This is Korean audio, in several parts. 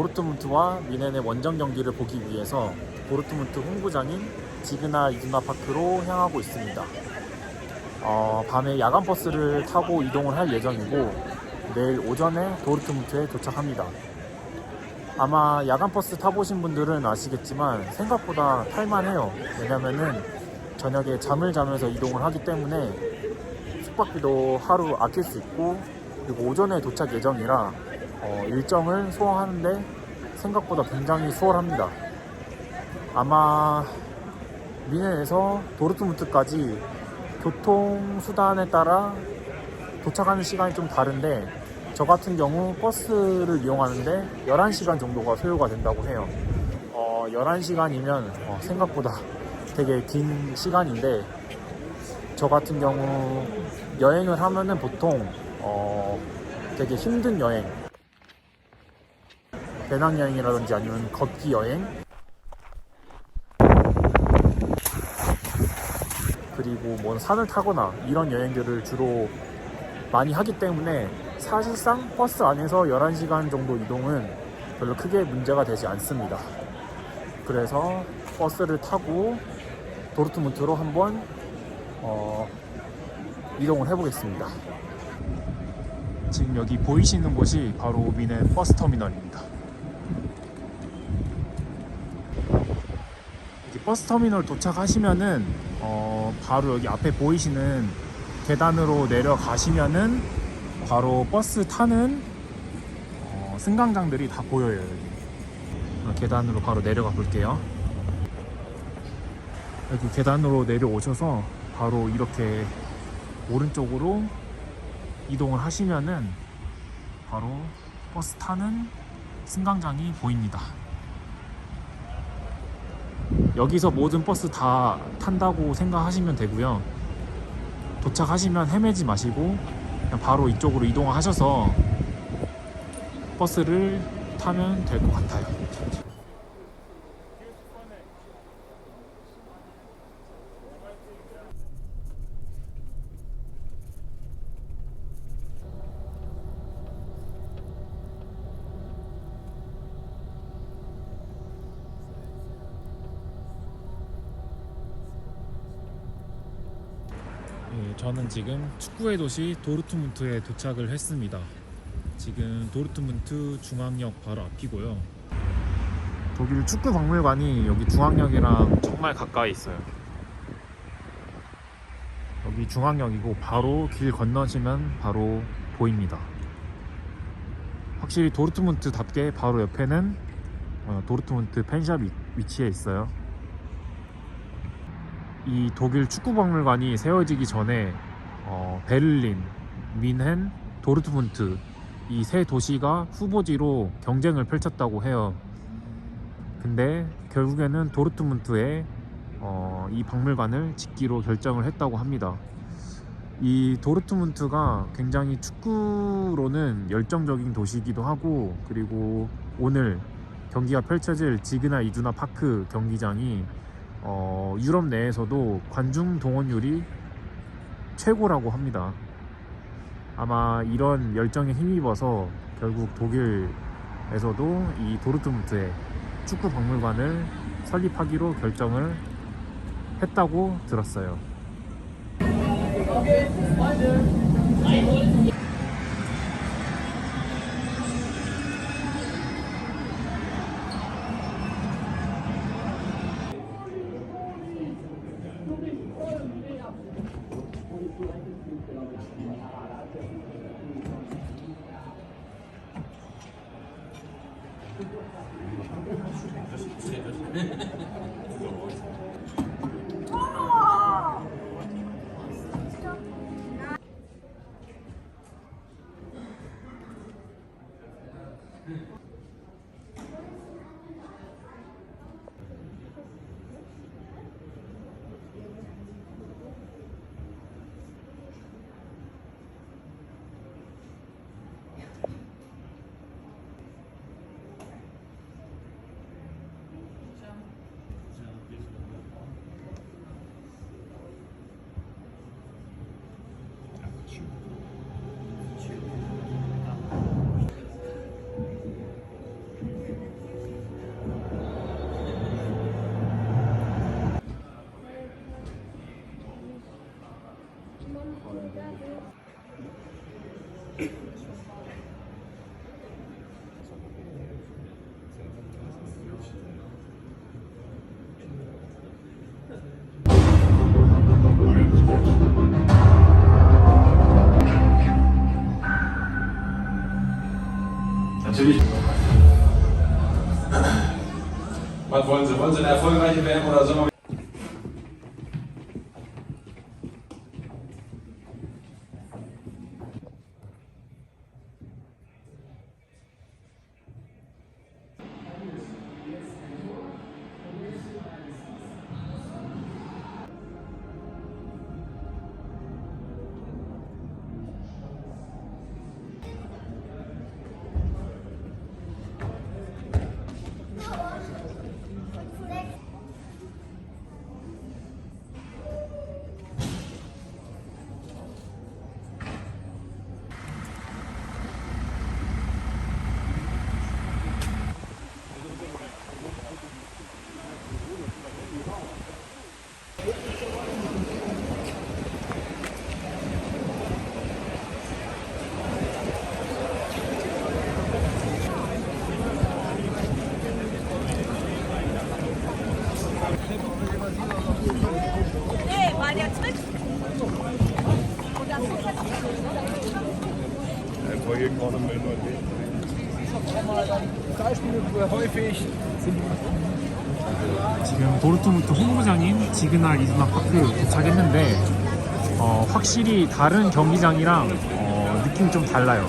도르트문트와 미넨의 원정 경기를 보기 위해서 도르트문트 홍구장인 지그나 이두나 파크로 향하고 있습니다. 어, 밤에 야간 버스를 타고 이동을 할 예정이고 내일 오전에 도르트문트에 도착합니다. 아마 야간 버스 타보신 분들은 아시겠지만 생각보다 탈만해요. 왜냐면은 저녁에 잠을 자면서 이동을 하기 때문에 숙박비도 하루 아낄 수 있고 그리고 오전에 도착 예정이라 어, 일정을 소화하는데 생각보다 굉장히 수월합니다. 아마 미넨에서 도르트문트까지 교통수단에 따라 도착하는 시간이 좀 다른데 저 같은 경우 버스를 이용하는데 11시간 정도가 소요가 된다고 해요. 어, 11시간이면 생각보다 되게 긴 시간인데 저 같은 경우 여행을 하면은 보통 어, 되게 힘든 여행 배낭여행이라든지 아니면 걷기 여행 그리고 뭐 산을 타거나 이런 여행들을 주로 많이 하기 때문에 사실상 버스 안에서 11시간 정도 이동은 별로 크게 문제가 되지 않습니다. 그래서 버스를 타고 도르트문트로 한번 어, 이동을 해보겠습니다. 지금 여기 보이시는 곳이 바로 미넨 버스 터미널입니다. 이렇게 버스 터미널 도착하시면은 어, 바로 여기 앞에 보이시는 계단으로 내려가시면은 바로 버스 타는 어, 승강장들이 다 보여요 여기. 어, 계단으로 바로 내려가 볼게요. 여기 계단으로 내려오셔서 바로 이렇게 오른쪽으로 이동을 하시면은 바로 버스 타는 승강장이 보입니다. 여기서 모든 버스 다 탄다고 생각하시면 되고요. 도착하시면 헤매지 마시고 그냥 바로 이쪽으로 이동하셔서 버스를 타면 될 것 같아요. 예, 저는 지금 축구의 도시 도르트문트에 도착을 했습니다. 지금 도르트문트 중앙역 바로 앞이고요. 독일 축구 박물관이 여기 중앙역이랑 정말 가까이 있어요. 여기 중앙역이고 바로 길 건너시면 바로 보입니다. 확실히 도르트문트답게 바로 옆에는 어, 도르트문트 펜샵이 위치해 있어요. 이 독일 축구 박물관이 세워지기 전에 어, 베를린, 민헨, 도르트문트 이 세 도시가 후보지로 경쟁을 펼쳤다고 해요. 근데 결국에는 도르트문트에 어, 이 박물관을 짓기로 결정을 했다고 합니다. 이 도르트문트가 굉장히 축구로는 열정적인 도시이기도 하고 그리고 오늘 경기가 펼쳐질 지그나 이두나 파크 경기장이 어, 유럽 내에서도 관중 동원율이 최고라고 합니다. 아마 이런 열정에 힘입어서 결국 독일에서도 이 도르트문트에 축구 박물관을 설립하기로 결정을 했다고 들었어요. Je suis très. Wollen Sie? Wollen Sie eine erfolgreiche WM oder Sommer? Nee, 지금 도르트문트 홈구장인 지그날 이즈마 파크 도착했는데 어, 확실히 다른 경기장이랑 어, 느낌이 좀 달라요.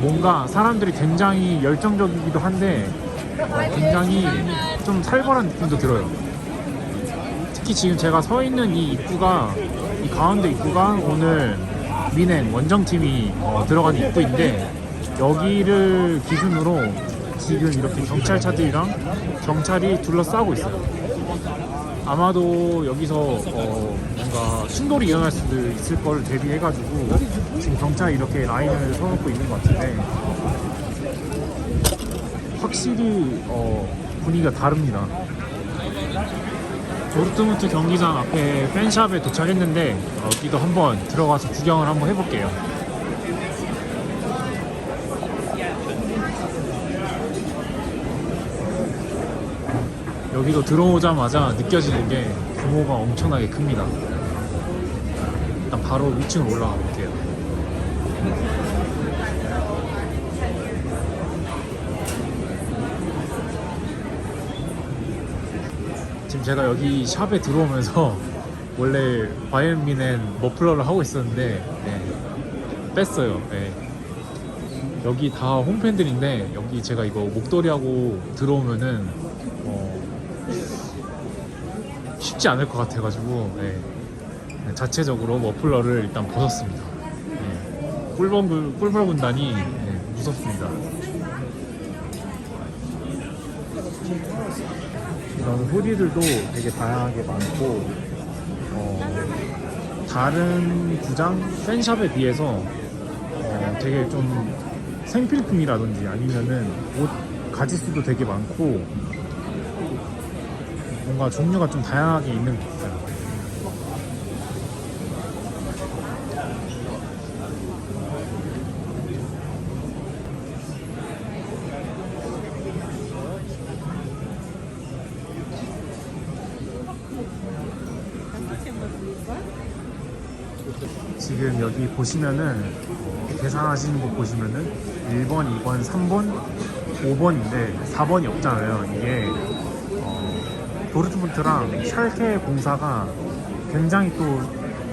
뭔가 사람들이 굉장히 열정적이기도 한데 어, 굉장히 좀 살벌한 느낌도 들어요. 특히 지금 제가 서 있는 이 입구가 이 가운데 입구가 오늘 미넨 원정팀이 어, 들어가는 입구인데 여기를 기준으로 지금 이렇게 경찰차들이랑 경찰이 둘러싸고 있어요. 아마도 여기서 어, 뭔가 충돌이 일어날 수도 있을 걸 대비해가지고 지금 경찰이 이렇게 라인을 서놓고 있는 것 같은데 확실히 어, 분위기가 다릅니다. 도르트문트 경기장 앞에 팬샵에 도착했는데 여기도 한번 들어가서 구경을 한번 해볼게요. 여기도 들어오자마자 느껴지는 게 규모가 엄청나게 큽니다. 일단 바로 위층으로 올라가 볼게요. 지금 제가 여기 샵에 들어오면서 원래 바이엔미넨 머플러를 하고 있었는데 네, 뺐어요. 네. 여기 다 홈팬들인데 여기 제가 이거 목도리하고 들어오면은 어, 쉽지 않을 것 같아가지고 네. 자체적으로 머플러를 일단 벗었습니다. 네. 꿀벌 꿀벌 군단이 네, 무섭습니다. 이런 후디들도 되게 다양하게 많고 어, 다른 구장 팬샵에 비해서 어, 되게 좀 생필품이라든지 아니면은 옷 가지수도 되게 많고 뭔가 종류가 좀 다양하게 있는 것 같아요. 지금 여기 보시면은 계산하시는 거 보시면은 1번, 2번, 3번, 5번인데 4번이 없잖아요. 이게 어, 도르트문트랑 샬케 공사가 굉장히 또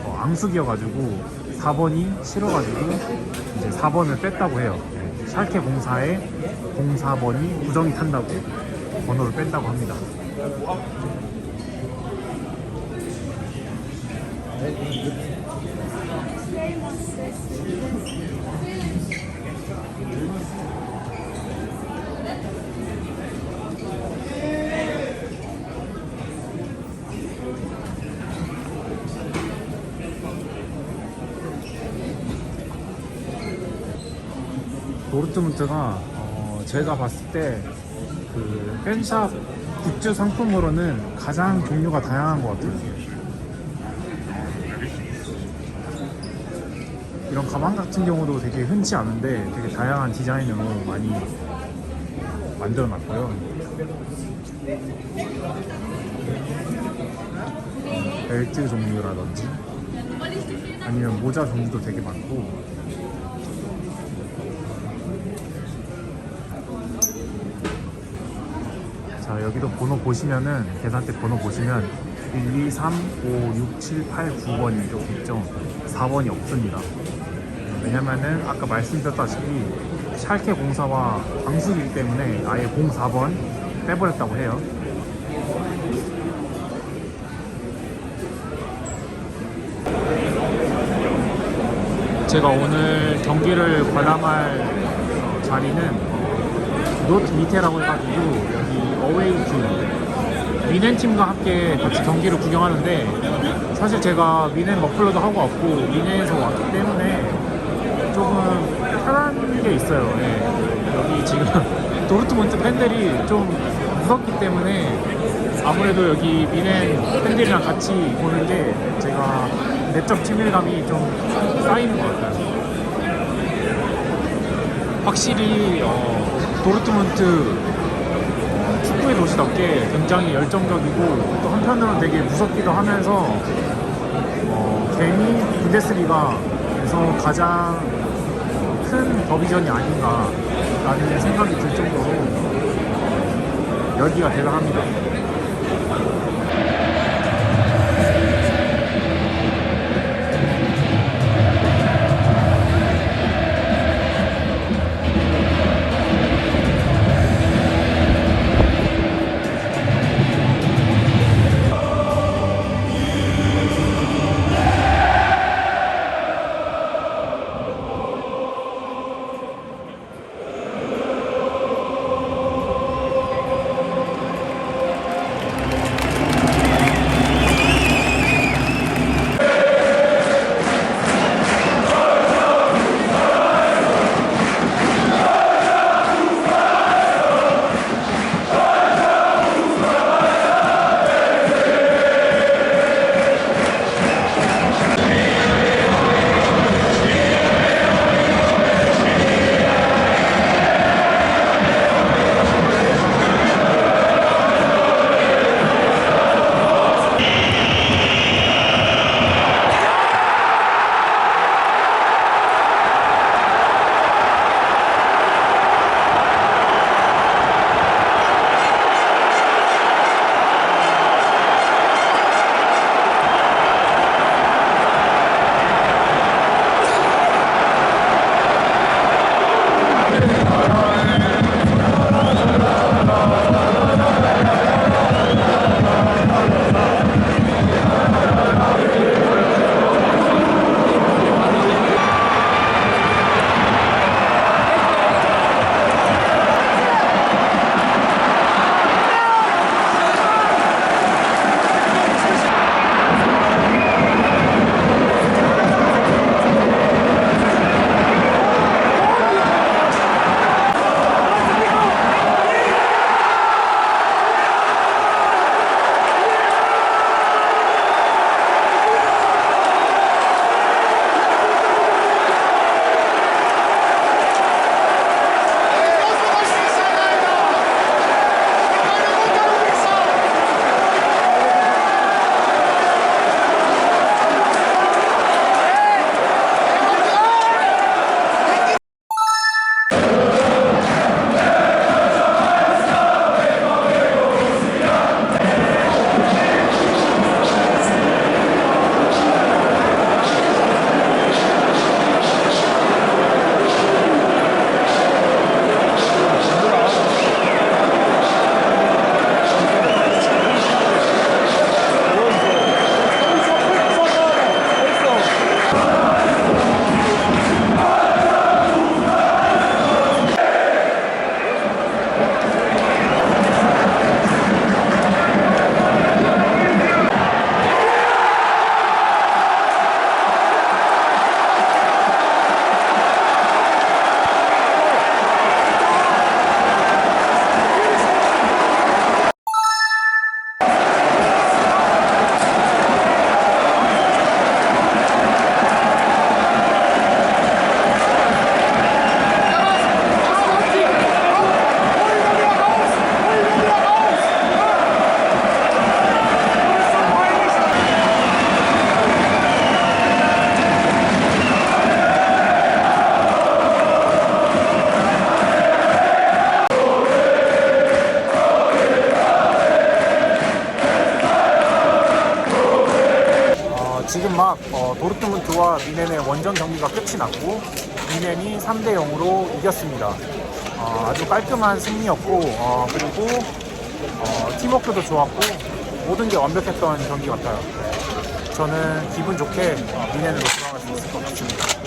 어, 앙숙이어가지고 4번이 싫어가지고 이제 4번을 뺐다고 해요. 네, 샬케 공사에 04번이 부정이 탄다고 번호를 뺀다고 합니다. 도르트문트가 어, 제가 봤을 때그 팬샵 굿즈 상품으로는 가장 종류가 다양한 것 같아요. 이런 가방 같은 경우도 되게 흔치 않은데 되게 다양한 디자인으로 많이 만들어 놨고요. 벨트 종류라든지 아니면 모자 종류도 되게 많고 자 여기도 번호 보시면은 계산대 번호 보시면 1, 2, 3, 5, 6, 7, 8, 9번이 좀 있죠 4번이 없습니다. 왜냐면은 아까 말씀드렸다시피 샬케 공사와 방수기 때문에 아예 04번 빼버렸다고 해요. 제가 오늘 경기를 관람할 어, 자리는 노트 밑에라고 해가지고 여기 어웨이 팀 미넨 팀과 함께 같이 경기를 구경하는데 사실 제가 미넨 머플러도 하고 왔고 미넨에서 왔기 때문에 조금 편한 게 있어요. 예. 여기 지금 도르트문트 팬들이 좀 무섭기 때문에 아무래도 여기 미넨 팬들이랑 같이 보는 게 제가 내적 친밀감이 좀 쌓이는 것 같아요. 확실히 어, 도르트문트 어, 축구의 도시답게 굉장히 열정적이고 또 한편으로는 되게 무섭기도 하면서 어, 괜히 분데스리가에서 가장 큰 더비전이 아닌가라는 생각이 들 정도로 열기가 대단합니다. 도르트문트와 미넨의 원정 경기가 끝이 났고 미넨이 3대 0으로 이겼습니다. 어, 아주 깔끔한 승리였고 어, 그리고 어, 팀워크도 좋았고 모든 게 완벽했던 경기 같아요. 저는 기분 좋게 어, 미넨으로 돌아갈 수 있을 것 같습니다.